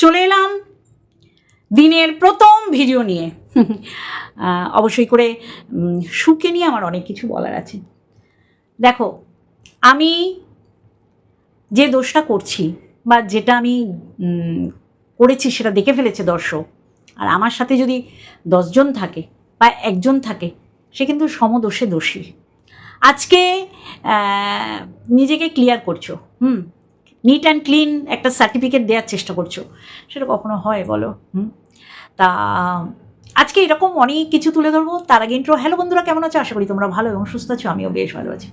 চলে এলাম দিনের প্রথম ভিডিও নিয়ে। অবশ্যই করে সুখে নিয়ে আমার অনেক কিছু বলার আছে। দেখো, আমি যে দোষটা করছি বা যেটা আমি করেছি সেটা দেখে ফেলেছে দর্শক, আর আমার সাথে যদি দশজন থাকে বা একজন থাকে, সে কিন্তু সমদোষে দোষী। আজকে নিজেকে ক্লিয়ার করছ, হুম? নিট অ্যান্ড ক্লিন একটা সার্টিফিকেট দেওয়ার চেষ্টা করছ। সেটা কখনো হয় বলো, হুম? তা, আজকে এরকম অনেক কিছু তুলে ধরবো। তার আগে ইন্ট্রো হ্যালো বন্ধুরা, কেমন আছো? আশা করি তোমরা ভালো এবং সুস্থ আছো। আমিও বেশ ভালো আছি।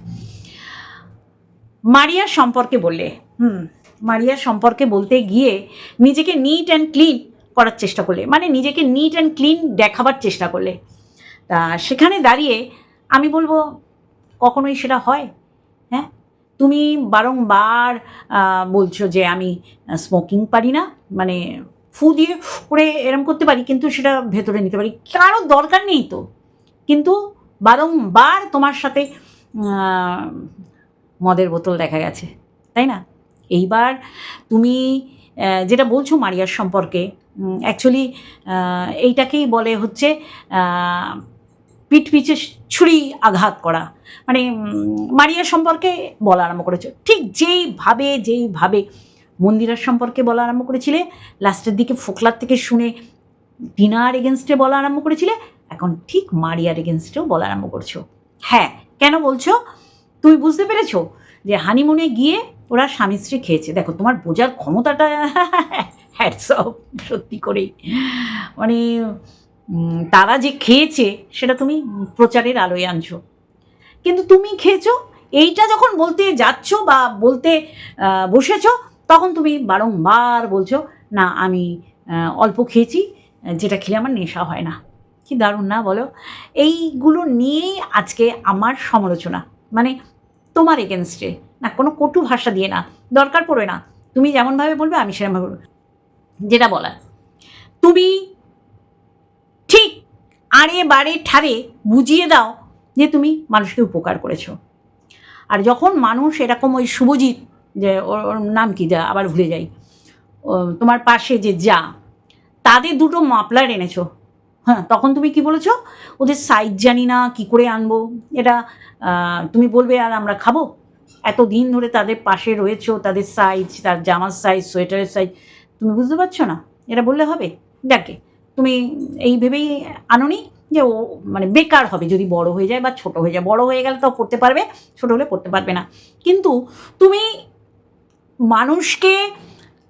মারিয়ার সম্পর্কে বললে, হুম মারিয়ার সম্পর্কে বলতে গিয়ে নিজেকে নিট অ্যান্ড ক্লিন করার চেষ্টা করলে মানে নিজেকে নিট অ্যান্ড ক্লিন দেখাবার চেষ্টা করলে। তা, সেখানে দাঁড়িয়ে আমি বলব, কখনোই সেটা হয়? হ্যাঁ? তুমি বারংবার বলছো যে আমি স্মোকিং পারি না মানে ফু দিয়ে করে এরম করতে পারি, কিন্তু সেটা ভেতরে নিতে পারি। কারও দরকার নেই তো। কিন্তু বারংবার তোমার সাথে মদের বোতল দেখা গেছে, তাই না? এইবার তুমি যেটা বলছো মারিয়ার সম্পর্কে অ্যাকচুয়ালি এইটাকেই বলে হচ্ছে পিঠ পিছে ছুরি আঘাত করা। মানে মারিয়া সম্পর্কে বলা আরম্ভ করেছ। ঠিক যেইভাবে যেইভাবে মন্দিরার সম্পর্কে বলা আরম্ভ করেছিলে, লাস্টের দিকে ফোকলার থেকে শুনে টিনার এগেনস্টে বলা আরম্ভ করেছিলে, এখন ঠিক মারিয়ার এগেনস্টেও বলা আরম্ভ করছ। হ্যাঁ কেন বলছো? তুমি বুঝতে পেরেছ যে হানিমুনে গিয়ে ওরা স্বামী স্ত্রী খেয়েছে। দেখো, তোমার বোঝার ক্ষমতাটা, হ্যাটস সত্যি করেই। মানে তারা যে খেয়েছে, সেটা তুমি প্রচারের আলোয় আনছো। কিন্তু তুমি খেয়েছো, এইটা যখন বলতে যাচ্ছ বা বলতে বসেছ, তখন তুমি বারংবার বলছো, না, আমি অল্প খেয়েছি, যেটা খেলে আমার নেশা হয় না। কি দারুণ না বলো? এইগুলো নিয়েই আজকে আমার সমালোচনা। মানে তোমার এগেনস্টে না, কোনো কটু ভাষা দিয়ে না। দরকার পড়ে না। তুমি যেমনভাবে বলবে, আমি সেরকমভাবে বলব। যেটা বলার। তুমি ঠিক আড়ে বাড়ে ঠারে বুঝিয়ে দাও যে তুমি মানুষকে উপকার করেছ। আর যখন মানুষ এরকম ওই শুভজিৎ, যে ওর নাম কি যা, আবার ভুলে যাই তোমার পাশে যে যা, তাদের দুটো মাপলার এনেছো। হ্যাঁ তখন তুমি কি বলেছ? ওদের সাইজ জানি না, কি করে আনব? এটা তুমি বলবে, আর আমরা খাব? এত দিন ধরে তাদের পাশে রয়েছো, তাদের সাইজ তার জামার সাইজ সোয়েটারের সাইজ তুমি বুঝতে পারছ না? এটা বললে হবে? যাকে তুমি এই ভেবেই আনোনি যে ও মানে বেকার হবে, যদি বড় হয়ে যায় বা ছোট হয়ে যায়। বড় হয়ে গেলে তো পড়তে পারবে, ছোট হলে পড়তে পারবে না। কিন্তু তুমি মানুষকে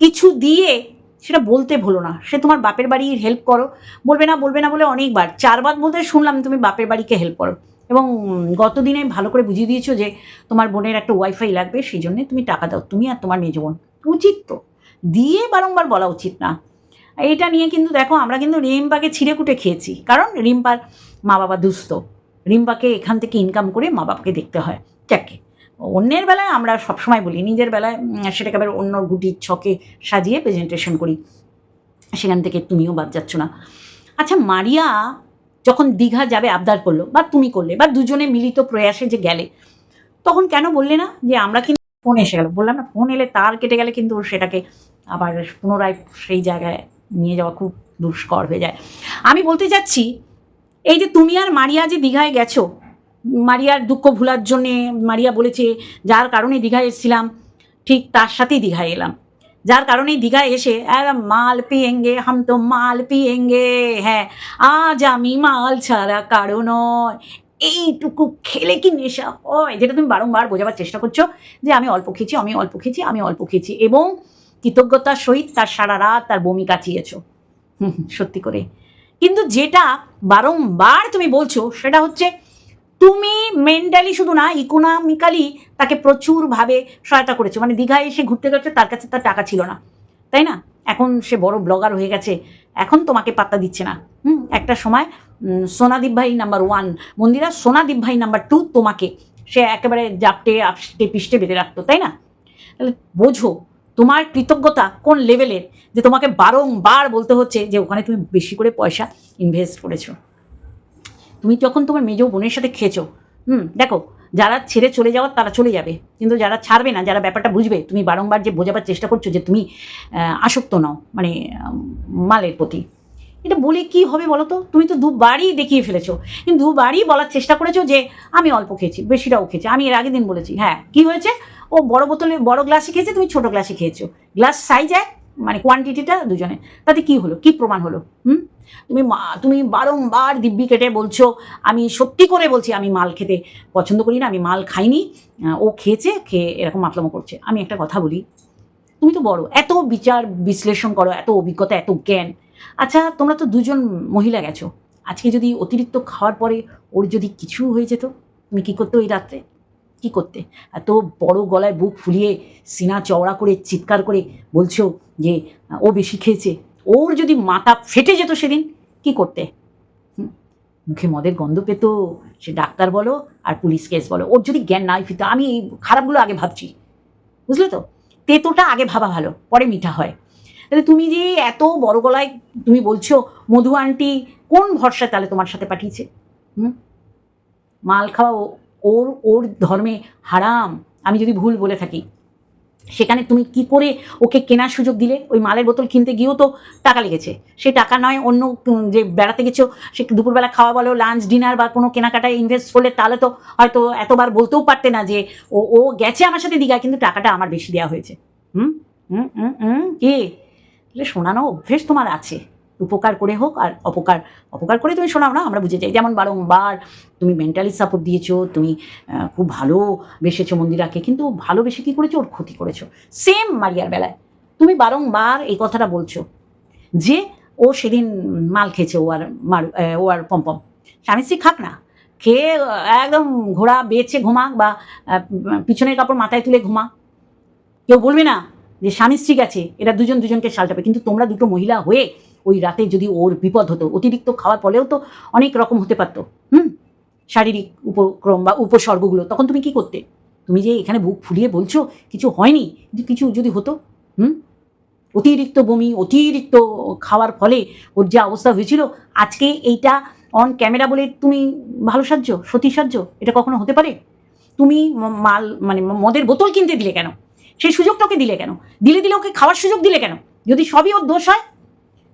কিছু দিয়ে সেটা বলতে ভুলো না। সে তোমার বাপের বাড়ির হেল্প করো। বলবে না বলবে না বলে অনেকবার। চারবার বলতে শুনলাম তুমি বাপের বাড়িকে হেল্প করো। এবং গত দিনে ভালো করে বুঝিয়ে দিয়েছ যে তোমার বোনের একটা ওয়াইফাই লাগবে, সেই জন্যে তুমি টাকা দাও। তুমি আর তোমার মেজ বোন। উচিত তো। দিয়ে বারংবার বলা উচিত না। এটা নিয়ে কিন্তু দেখো, আমরা কিন্তু রিম্পাকে ছিঁড়ে কুটে খেয়েছি। কারণ রিম্পার মা বাবা দুস্থ। রিম্পাকে এখান থেকে ইনকাম করে মা বাবাকে দেখতে হয়। যাকে, অন্যের বেলায় আমরা সবসময় বলি, নিজের বেলায় সেটাকে আবার অন্য গুটির ছকে সাজিয়ে প্রেজেন্টেশন করি। সেখান থেকে তুমিও বাদ যাচ্ছ না। আচ্ছা মারিয়া যখন দীঘা যাবে, আবদার করল, বা তুমি করলে, বা দুজনে মিলিত প্রয়াসে যে গেলে, তখন কেন বললে না যে আমরা কিন্তু ফোন এসে গেল? বললাম না ফোন এলে তার কেটে গেলে কিন্তু সেটাকে আবার পুনরায় সেই জায়গায় নিয়ে যাওয়া খুব দুষ্কর হয়ে যায়। আমি বলতে যাচ্ছি এই যে তুমি আর মারিয়া যে দীঘায় গেছো, মারিয়ার দুঃখ ভুলার জন্যে, মারিয়া বলেছে, যার কারণে দীঘায় এসেছিলাম, ঠিক তার সাথেই দীঘায় এলাম। যার কারণে দীঘায় এসে মাল পিয়েঙ্গে, হাম তো মাল পিয়েঙ্গে হ্যাঁ আজ আমি মাল ছাড়া কারও নয়। এইটুকু খেলে কি নেশা হয়? যেটা তুমি বারংবার বোঝাবার চেষ্টা করছ, যে আমি অল্প খেয়েছি, আমি অল্প খেয়েছি, আমি অল্প খেয়েছি এবং কৃতজ্ঞতার সহিত তার সারা রাত তার বমি কাটিয়েছ। সত্যি করে। কিন্তু যেটা বারংবার তুমি বলছো, সেটা হচ্ছে তুমি মেন্টালি শুধু না ইকোনমিক্যালি তাকে প্রচুরভাবে সহায়তা করেছ। মানে দীঘায় এসে ঘুরতে গেছে তার কাছে তার টাকা ছিল না। তাই না? এখন সে বড় ব্লগার হয়ে গেছে, এখন তোমাকে পাত্তা দিচ্ছে না। হুম, একটা সময় সোনাদীপ ভাই নাম্বার ওয়ান মন্দিরা সোনাদীপ ভাই নাম্বার টু তোমাকে সে একেবারে জাপটে আপটে পিষ্টে বেঁধে রাখতো, তাই না? তাহলে বোঝো তোমার কৃতজ্ঞতা কোন লেভেলের? যে তোমাকে বারংবার বলতে হচ্ছে যে ওখানে তুমি বেশি করে পয়সা ইনভেস্ট করেছ। তুমি যখন তোমার মেজ বোনের সাথে খেয়েছো, হুম, দেখো, যারা ছেড়ে চলে যাওয়ার তারা চলে যাবে। কিন্তু যারা ছাড়বে না, যারা ব্যাপারটা বুঝবে, তুমি বারংবার যে বোঝাবার চেষ্টা করছ যে তুমি আসক্ত নও মানে মালের প্রতি। এটা বলে কি হবে বলো তো? তুমি তো দুবারই দেখিয়ে ফেলেছো। কিন্তু দুবারই বলার চেষ্টা করেছ যে, আমি অল্প খেয়েছি বেশিটাও খেয়েছি, আমি এর আগের দিন বলেছি হ্যাঁ কি হয়েছে? ও বড় বোতলে, বড় গ্লাসে খেয়েছে, তুমি ছোট গ্লাসে খেয়েছো। গ্লাস সাইজ এক মানে কোয়ান্টিটিটা দুজনে। তাতে কি হলো? কি প্রমাণ হলো? হুম? তুমি মা- তুমি বারংবার দিব্যি কেটে বলছো, আমি সত্যি করে বলছি, আমি মাল খেতে পছন্দ করি না, আমি মাল খাইনি। ও খেয়েছে, খেয়ে এরকম মাতলামো করছে। আমি একটা কথা বলি, তুমি তো বড়, এত বিচার, বিশ্লেষণ করো, এত অভিজ্ঞতা, এত জ্ঞান। আচ্ছা তোমরা তো দুজন মহিলা গেছো। আজকে যদি অতিরিক্ত খাওয়ার পরে ওর যদি কিছু হয়ে যেত, তুমি কি করতে ওই রাত্রে? কি করতে? এত বড় গলায় বুক ফুলিয়ে সিনা চওড়া করে, চিৎকার করে বলছো যে, ও বেশি খেয়েছে। ওর যদি মাথা ফেটে যেত সেদিন, কি করতে? মুখে মদের গন্ধ পেত, সে ডাক্তার বলো আর পুলিশ কেস বলো। ওর যদি জ্ঞান নাই ফিরতো, আমি এই খারাপগুলো আগে ভাবছি। বুঝলে তো? তেতোটা আগে ভাবা ভালো, পরে মিঠা হয়। তাহলে তুমি যে এত বড় গলায় তুমি বলছো, মধু আন্টি কোন ভরসা তাহলে তোমার সাথে পাঠিয়েছে? হুম? মাল খাওয়া ওর ওর ধর্মে হারাম, আমি যদি ভুল বলে থাকি। সেখানে তুমি কি করে ওকে কেনার সুযোগ দিলে? ওই মালের বোতল কিনতে গিয়েও তো টাকা লেগেছে। সেই টাকা নয়, অন্য যে বেড়াতে গেছো, সে দুপুরবেলা খাওয়া বলো লাঞ্চ ডিনার বা কোনো কেনাকাটায় ইনভেস্ট করলে তাহলে তো হয়তো এতবার বলতেও পারতে না যে ও ও গেছে আমার সাথে দীঘায়, কিন্তু টাকাটা আমার বেশি দেওয়া হয়েছে। হুম? হুম? হুম? হুম? কি? তাহলে শোনানো অভ্যেস তোমার আছে। উপকার করে হোক আর অপকার অপকার করে তুমি শোনাও না, আমরা বুঝে যাই। যেমন বারংবার তুমি মেন্টালি সাপোর্ট দিয়েছ, তুমি খুব ভালো বেসেছো মন্দিরাকে, কিন্তু ভালোবেসে কী করেছ? ওর ক্ষতি করেছ। সেম মারিয়ার বেলায়। তুমি বারংবার এই কথাটা বলছো যে, ও সেদিন মাল খেয়েছে, ও আর মার ও আর পম্পম। স্বামী স্ত্রী খাক না। খেয়ে একদম ঘোড়া বেছে ঘুমাক বা পিছনের কাপড় মাথায় তুলে ঘুমা। কেউ বলবে না যে স্বামী স্ত্রী গেছে, এরা দুজন দুজনকে সালটাবে। কিন্তু তোমরা দুটো মহিলা হয়ে ওই রাতে যদি ওর বিপদ হতো, অতিরিক্ত খাওয়ার ফলেও তো অনেক রকম হতে পারতো, হুম? শারীরিক উপক্রম বা উপসর্গগুলো, তখন তুমি কি করতে? তুমি যে এখানে বুক ফুলিয়ে বলছো, কিছু হয়নি, কিন্তু কিছু যদি হতো, হুম? অতিরিক্ত বমি, অতিরিক্ত খাওয়ার ফলে ওর যে অবস্থা হয়েছিল, আজকে এইটা অন ক্যামেরা বলে তুমি ভালো সাহায্য সতী সাহায্য এটা কখনো হতে পারে? তুমি মাল মানে মদের বোতল কিনতে দিলে কেন? সেই সুযোগটা ওকে দিলে কেন? দিলে দিলে ওকে খাওয়ার সুযোগ দিলে কেন? যদি সবই ওর দোষ হয়,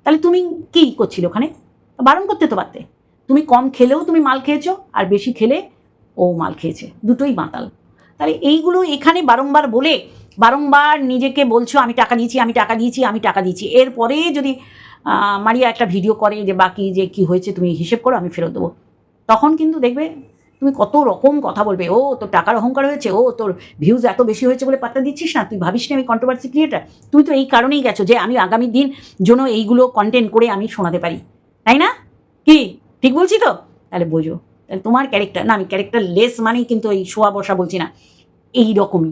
তাহলে তুমি কি করছিলে ওখানে? বারণ করতে তো পারতে। তুমি কম খেলেও তুমি মাল খেয়েছো, আর বেশি খেলে ও মাল খেয়েছে। দুটোই মাতাল তাহলে এইগুলো এখানে বারংবার বলে, বারংবার নিজেকে বলছো, আমি টাকা দিয়েছি, আমি টাকা দিয়েছি, আমি টাকা দিয়েছি। এরপরে যদি মারিয়া একটা ভিডিও করে যে, বাকি যে কি হয়েছে তুমি হিসেব করো, আমি ফেরত দেবো। তখন কিন্তু দেখবে তুমি কত রকম কথা বলবে? ও, তোর টাকার অহংকার হয়েছে, ও, তোর ভিউজ এত বেশি হয়েছে বলে পাত্তা দিচ্ছিস না? তুই ভাবিস না আমি কন্ট্রোভার্সি ক্রিয়েটার তুই তো এই কারণেই গেছো যে আমি আগামী দিন জন্য এইগুলো কন্টেন্ট করে আমি শোনাতে পারি। তাই না? কি? ঠিক বলছি তো? তাহলে বোঝো। তাহলে তোমার ক্যারেক্টার না, আমি ক্যারেক্টার লেস মানেই কিন্তু এই শোয়া বসা বলছি না। এই রকমই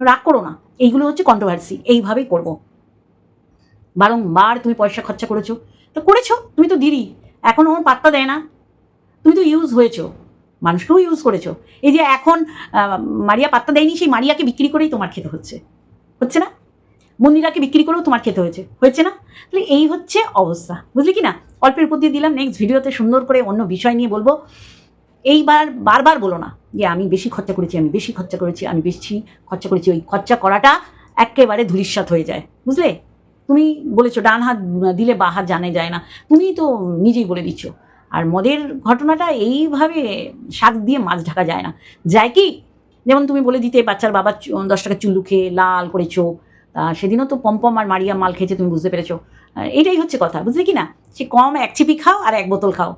রাগ করো না। এইগুলো হচ্ছে কন্ট্রোভার্সি এইভাবেই করব। বারংবার তুমি পয়সা খরচা করেছ। তো করেছ। তুমি তো দিদি এখন ওর পাত্তা দেয় না। তুমি তো ইউজ হয়েছো। মানুষকেও ইউজ করেছ। এই যে এখন মারিয়া পাত্তা দেয়নি, সেই মারিয়াকে বিক্রি করেই তোমার খেতে হচ্ছে। হচ্ছে না? মন্দিরাকে বিক্রি করেও তোমার খেতে হয়েছে। হয়েছে না? তাহলে এই হচ্ছে অবস্থা। বুঝলি কি না? অল্পের উপর দিয়ে দিলাম নেক্সট ভিডিওতে সুন্দর করে অন্য বিষয় নিয়ে বলব। এইবার বারবার বলো না যে আমি বেশি খরচা করেছি, আমি বেশি খরচা করেছি, আমি বেশি খরচা করেছি। ওই খরচা করাটা একেবারে ধূলিসাৎ হয়ে যায়। বুঝলে? তুমি বলেছ, ডান হাত দিলে বা হাত জানে যায় না। তুমি তো নিজেই বলে দিচ্ছ। আর মদের ঘটনাটা এইভাবে শাক দিয়ে মাছ ঢাকা যায় না। যায় কি? যেমন তুমি বলে দিতে বাচ্চার বাবা চু- দশ টাকা চুল্লু খেয়ে লাল করে চোখ তা সেদিনও তো পম্পম আর মারিয়া মাল খেয়েছে, তুমি বুঝতে পেরেছ। এটাই হচ্ছে কথা, বুঝলে কি না? সে কম এক চিপি খাও আর এক বোতল খাও।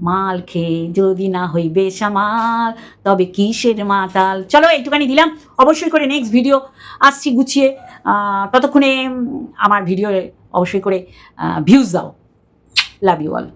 মাল খেয়ে যদি না হইবে সামাল, তবে কিসের মাতাল? চলো একটুখানি দিলাম। অবশ্যই করে নেক্সট ভিডিও আসছি গুছিয়ে। ততক্ষণে আমার ভিডিও অবশ্যই করে ভিউজ দাও। Love you all